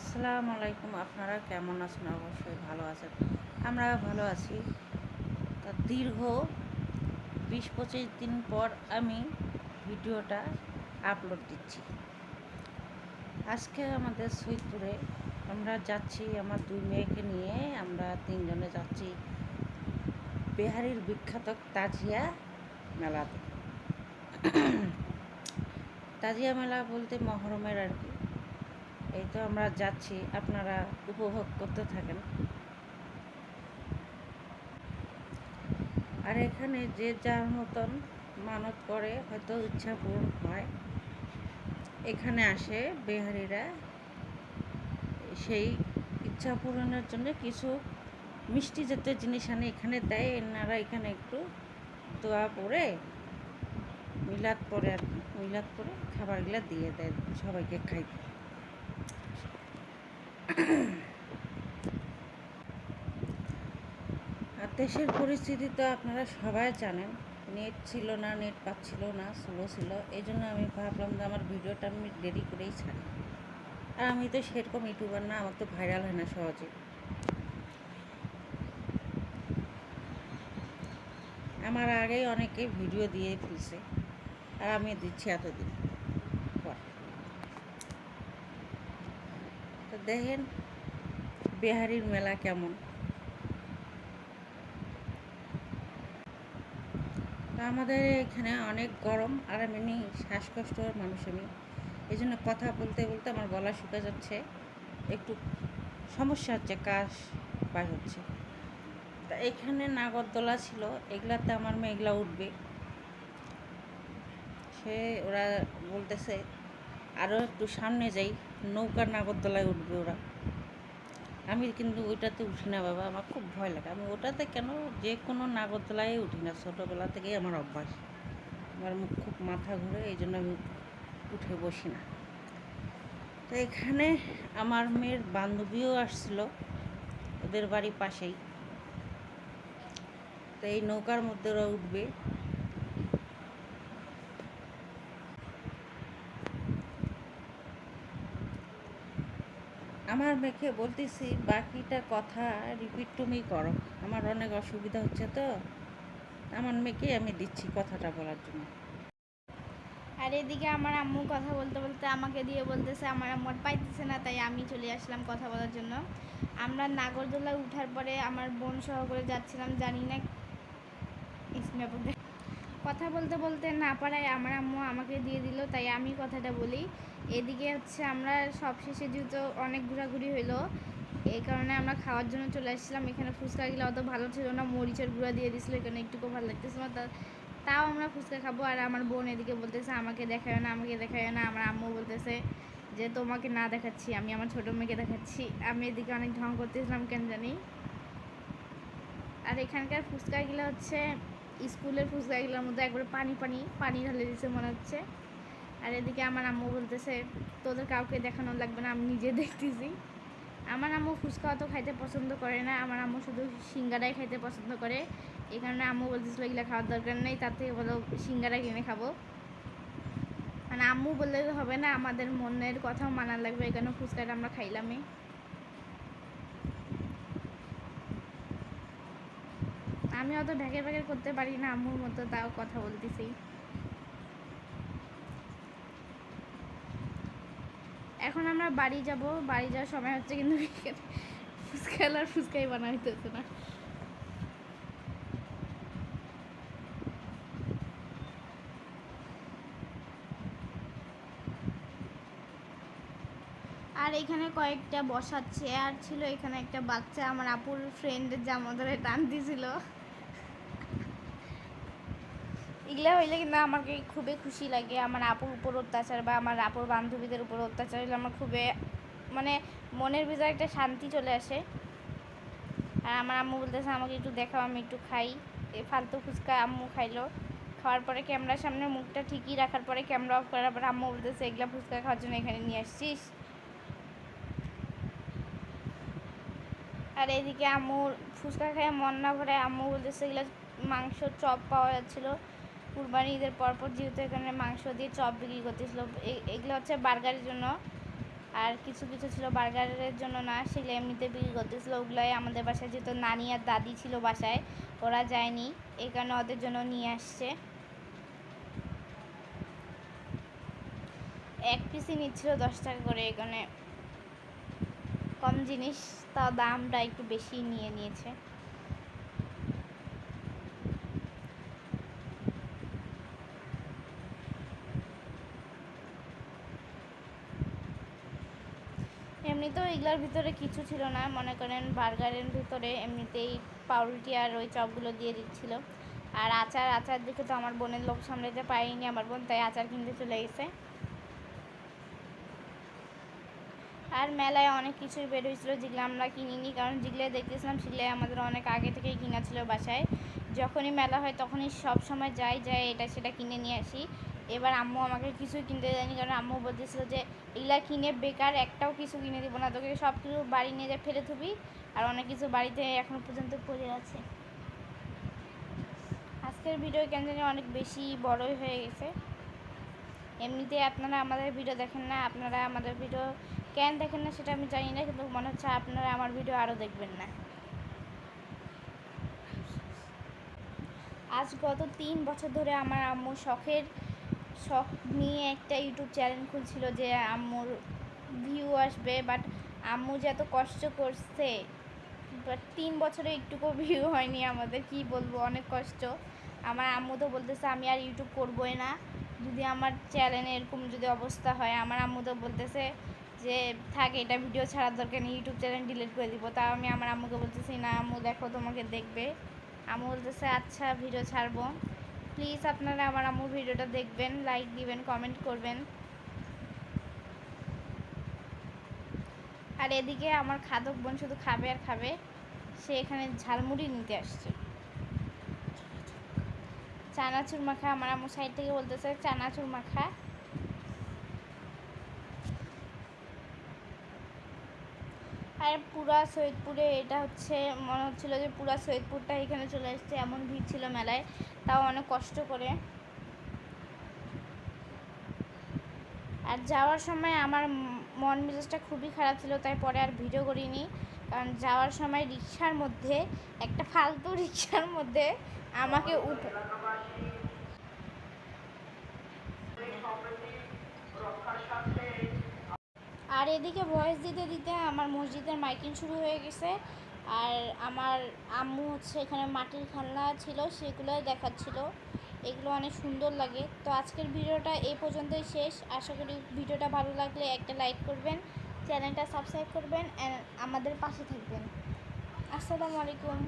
আসসালামু আলাইকুম আপনারা কেমন আছেন? অবশ্যই ভালো আছেন। আমরা ভালো আছি। তা দীর্ঘ বিশ পঁচিশ দিন পর আমি ভিডিওটা আপলোড দিচ্ছি। আজকে আমাদের সৈদপুরে আমরা যাচ্ছি, আমার দুই মেয়েকে নিয়ে আমরা তিনজনে যাচ্ছি বিহারির বিখ্যাত তাজিয়া মেলাতে। তাজিয়া মেলা বলতে মহরমের আর কি। এই তো আমরা যাচ্ছি, আপনারা উপভোগ করতে থাকেন। আর এখানে যে যার মতন মানত করে, হয়তো ইচ্ছা পূরণ হয়, এখানে আসে বিহারিরা। সেই ইচ্ছা পূরণের জন্য কিছু মিষ্টি জাতীয় জিনিস আনে, এখানে দেয়, এনারা এখানে একটু দোয়া পরে, মিলাদ পরে আর কি, মিলাদ পরে খাবারগুলো দিয়ে দেয়, সবাইকে খাইতে আর দেশের পরিস্থিতি তো আপনারা সবাই জানেন। নেট ছিল না, নেট পাচ্ছিল না, স্লো ছিল। এই জন্য আমি ভাবলাম যে আমার ভিডিওটা আমি দেরি করেই ছাড়ি। আর আমি তো সেরকম ইউটিউবার না, আমার তো ভাইরাল হয় না সহজে। আমার আগেই অনেকে ভিডিও দিয়ে ফেলছে, আর আমি দিচ্ছি এতদিন পর তো দেখেন বিহারির মেলা কেমন। আমাদের এখানে অনেক গরম, আর আমি শ্বাসকষ্টর মানুষ আমি। এই জন্য কথা বলতে বলতে আমার গলা শুকে যাচ্ছে। একটু সমস্যা হচ্ছে, কাশ বার হচ্ছে। তা এখানে নাগরদোলা ছিল, এগুলাতে আমার মেয়েগুলা উঠবে। সে ওরা বলতেছে আরও একটু সামনে যাই। নৌকার নাগরদোলায় উঠবে ওরা। আমি কিন্তু ওইটাতে উঠি না বাবা, আমার খুব ভয় লাগে। আমি ওটাতে কেন যে কোনো নাগরদোলায় উঠি না, ছোটোবেলা থেকেই আমার অভ্যাস। আমার মুখ খুব মাথা ঘুরে এই জন্য আমি উঠে বসি না। তো এখানে আমার মেয়ের বান্ধবীও আসছিল, ওদের বাড়ি পাশেই। তো এই নৌকার মধ্যে ওরা উঠবে। আমার মেয়েকে বলতেছি, বাকিটা কথা রিপিট তুমি করো। আমার অনেক অসুবিধা হচ্ছে তো। আমার মেয়েকে আমি দিচ্ছি কথাটা বলার জন্য। আর এদিকে আমার আম্মু কথা বলতে বলতে আমাকে দিয়ে বলতেছে, আমার আম্মুর পাইতেছে না, তাই আমি চলে আসলাম কথা বলার জন্য। আমরা নাগরদোলা উঠার পরে আমার বোন সহ করে যাচ্ছিলাম, জানি না, ইসমে। কথা বলতে বলতে না পারায় আমার আম্মু আমাকে দিয়ে দিল, তাই আমি কথাটা বলি। এদিকে হচ্ছে আমরা সবশেষে যেহেতু অনেক ঘোরাঘুরি হইল এই কারণে আমরা খাওয়ার জন্য চলে আসছিলাম। এখানে ফুচকাগুলো অত ভালো ছিল না, মরিচের গুঁড়া দিয়ে দিছিল, এখানে একটুকু ভালো লাগতেছিল তা- তাও আমরা ফুচকা খাব। আর আমার বোন এদিকে বলতেছে, আমাকে দেখায় না, আমাকে দেখায় না। আমার আম্মু বলতেছে যে, তোমাকে না দেখাচ্ছি, আমি আমার ছোটো মেয়েকে দেখাচ্ছি। আমি এদিকে অনেক ঢং করতেছিলাম, কেন জানি। আর এখানকার ফুচকাগুলো হচ্ছে স্কুলের ফুচকাগুলোর মধ্যে একবারে পানি পানি পানি ঢালে দিছে মনে হচ্ছে। আর এদিকে আমার আম্মু বলতেছে, তোদের কাউকে দেখানো লাগবে না, আমি নিজে দেখতেছি। আমার আম্মু ফুচকা অত খাইতে পছন্দ করে না, আমার আম্মু শুধু সিঙ্গারাই খাইতে পছন্দ করে। এই কারণে আম্মু বলতেছিল, এগুলো খাওয়ার দরকার নেই, তার থেকে বলো সিঙ্গারা কিনে খাব। মানে আম্মু বললে হবে না, আমাদের মনের কথাও মানার লাগবে এখানে ফুচকাটা আমরা খাইলামই। আমি অত ভ্যাকের ভ্যাকের করতে পারি না আম্মুর মতো, তাও কথা বলতেছি। এখন আমরা বাড়ি যাব। বাড়ি যাওয়ার সময় হচ্ছে কিন্তু ফুচকা আর ফুচকাই বানা হইতেছে না। আর এখানে কয়েকটা বসার চেয়ার ছিল, এখানে একটা বাচ্চা, আমার আপুর ফ্রেন্ডের জামা ধরে টান দিছিল। এগুলা হইলে কিন্তু আমাকে খুবই খুশি লাগে। আমার আপুর উপর অত্যাচার বা আমার আপুর বান্ধবীদের উপর অত্যাচার হইলে আমার খুবই মানে মনের ভিতরে একটা শান্তি চলে আসে। আর আমার আম্মু বলতেছে, আমাকে একটু দেখাও, আমি একটু খাই। এই ফালতু ফুচকা আম্মু খাইলো। খাওয়ার পরে ক্যামেরার সামনে মুখটা ঠিকই রাখার পরে ক্যামেরা অফ করার পরে আম্মু বলতেছে, এগুলা ফুচকা খাওয়ার জন্য এখানে নিয়ে আসছিস? আর এদিকে আম্মুর ফুচকা খেয়ে মন না ভরে আম্মু বলতেছে, এগুলো মাংস চপ পাওয়া যাচ্ছিল। কুরবানি ঈদের পরপর যেহেতু এখানে মাংস দিয়ে চপ বিক্রি করতেছিল এগুলো হচ্ছে বার্গারের জন্য। আর কিছু কিছু ছিল বার্গারের জন্য না, সেগুলো এমনিতে বিক্রি করতেছিল। ওগুলাই আমাদের বাসায় যেহেতু নানি আর দাদি ছিল বাসায়, ওরা যায়নি এই কারণে ওদের জন্য নিয়ে আসছে। এক পিসই নিচ্ছিল দশ টাকা করে এখানে কম জিনিস, তাও দামটা একটু বেশি নিয়ে নিয়েছে। এগুলোর ভিতরে কিছু ছিল না। মনে করেন বার্গারের ভিতরে এমনিতেই পাউরুটি আর ওই চপগুলো দিয়ে দিচ্ছিল। আর আচার আচার দেখে তো আমার বোনের লোক সামলাতে পারিনি, আমার বোন তাই আচার কিনতে চলে গেছে আর মেলায় অনেক কিছুই বের হয়েছিল যেগুলো আমরা কিনিনি, কারণ যেগুলো দেখতেছিলাম সেগুলো আমাদের অনেক আগে থেকেই কিনা ছিল বাসায়। যখনই মেলা হয় তখনই সব সময় যাই যাই এটা সেটা কিনে নিয়ে আসি। এবার আম্মু আমাকে কিছুই কিনতে দেয়নি, কারণ আম্মু বলতেছিল যে, এগুলা কিনে বেকার একটাও কিছু কিনে দিব না, তোকে সব কিছু বাড়ি নিয়ে যা, ফেলে থুবি। আর অনেক কিছু বাড়িতে এখনও পর্যন্ত পড়ে আছে। আজকের ভিডিও কেন জানি অনেক বেশি বড়ই হয়ে গেছে। এমনিতে আপনারা আমাদের ভিডিও দেখেন না, আপনারা আমাদের ভিডিও কেন দেখেন না সেটা আমি জানি না, কিন্তু মনে হচ্ছে আপনারা আমার ভিডিও আরও দেখবেন না। আজ গত তিন বছর ধরে আমার আম্মু শখের শখ নিয়ে একটা ইউটিউব চ্যানেল খুলছিল যে আম্মুর ভিউ আসবে বাট আম্মু যে এত কষ্ট করছে বাট তিন বছরে একটুকু ভিউ হয়নি আমাদের, কি বলব, অনেক কষ্ট। আমার আম্মু তো বলতেছে, আমি আর ইউটিউব করবোই না। যদি আমার চ্যানেলে এরকম যদি অবস্থা হয়, আমার আম্মু তো বলতেছে যে, থাকে, এটা ভিডিও ছাড়ার দরকার নেই, ইউটিউব চ্যানেল ডিলিট করে দিব। তাও আমি আমার আম্মুকে বলতেছি, না, আম্মু, দেখো তোমাকে দেখবে। আম্মু বলতেছে আচ্ছা ভিডিও ছাড়বো। প্লিজ আপনারা আমার আম্মুর ভিডিওটা দেখবেন লাইক দিবেন কমেন্ট করবেন। আর এদিকে আমার খাদক বোন শুধু খাবে আর খাবে, সে এখানে ঝালমুড়ি নিতে আসছে। চানাচুর মাখা, আমার আম্মুর সাইড থেকে বলতেছে, চানাচুর মাখা। আর পুরা সৈয়দপুরে এটা হচ্ছে, মনে হচ্ছিল যে পুরা সৈয়দপুরটা এখানে চলে এসছে, এমন ভিড় ছিল মেলায়, তাও অনেক কষ্ট করে। আর যাওয়ার সময় আমার মন মেজাজটা খুবই খারাপ ছিল, তাই পরে আর ভিডিও করিনি। কারণ যাওয়ার সময় রিক্সার মধ্যে, একটা ফালতু রিক্সার মধ্যে আমাকে উঠ আর এদিকে ভয়েস দিতে দিতে আমার মসজিদের মাইকিং শুরু হয়ে গেছে। আর আমার আম্মু হচ্ছে এখানে মাটির খেলনা ছিল সেগুলো দেখাচ্ছিল। এগুলো অনেক সুন্দর লাগে। তো আজকের ভিডিওটা এই পর্যন্তই শেষ। আশা করি ভিডিওটা ভালো লাগলে একটা লাইক করবেন, চ্যানেলটা সাবস্ক্রাইব করবেন অ্যান্ড আমাদের পাশে থাকবেন। আসসালামু আলাইকুম।